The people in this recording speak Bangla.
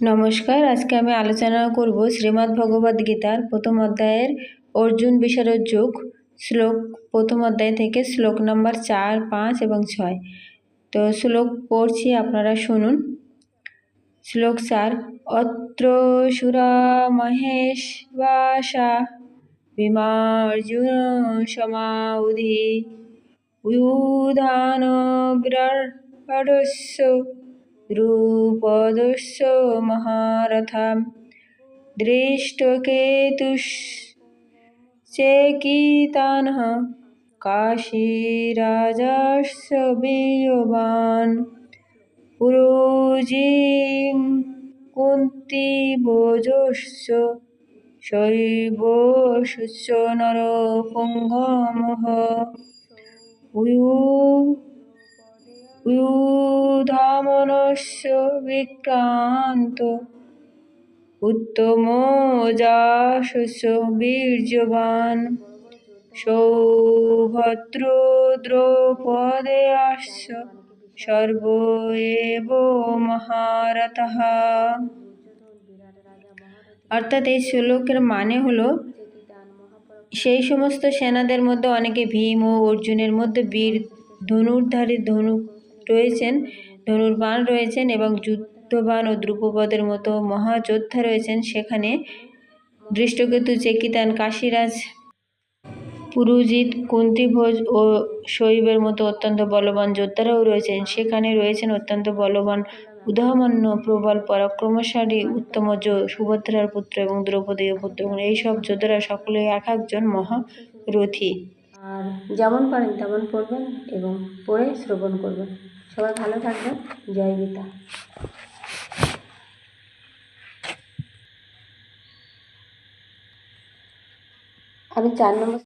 নমস্কার, আজকে আমি আলোচনা করব শ্রীমদ্ ভগবদ্ গীতার প্রথম অধ্যায়ের অর্জুন বিশারদ যুগ, শ্লোক, প্রথম অধ্যায় থেকে শ্লোক নম্বর চার, পাঁচ এবং ছয়। তো শ্লোক পড়ছি, আপনারা শুনুন। শ্লোক চার, অত্র সুরা মহেশ বাসা, বিমার্জুন সমাউধি উয়ুধান বিরাটস্য দ্রুপদস্য মহারথা दृष्टकेतुश्चेकितानः काशीराजास्य बीयवान् पुरोजिं कुन्तीभोजस्य शैवशस्य नरपुङ्गमः उयू বিক্রান্ত উত্তমোজাশস্য বীর্যবান। সৌভদ্র দ্রৌপদেয়াশ্চ সর্ব এব মহারথः। অর্থাৎ এই শ্লোকের মানে হলো, সেই সমস্ত সেনাদের মধ্যে অনেকে ভীম ও অর্জুনের মধ্যে বীর, ধনুর্ধারী ধনুক রয়েছেন। ধনুর্বাণ রয়েছেন এবং যুদ্ধবান ও দ্রুপপদের মতো মহাযোদ্ধা রয়েছেন। সেখানে দৃষ্টকেতু চেকিতান, কাশীরাজ, পুরুজিৎ, কুন্তিভোজ ও শৈবের মতো অত্যন্ত বলবান যোদ্ধারাও রয়েছেন। সেখানে রয়েছেন অত্যন্ত বলবান, উদাহমান্য, প্রবল, পরাক্রমশালী উত্তমজ সুভদ্রার পুত্র এবং দ্রৌপদীয় পুত্র। এইসব যোদ্ধারা সকলে এক একজন মহারথী। আর যেমন পারেন তেমন পড়বেন এবং পড়ে শ্রবণ করবেন। সবাই ভালো থাকবেন। জয় গীতা। আমি চার নম্বর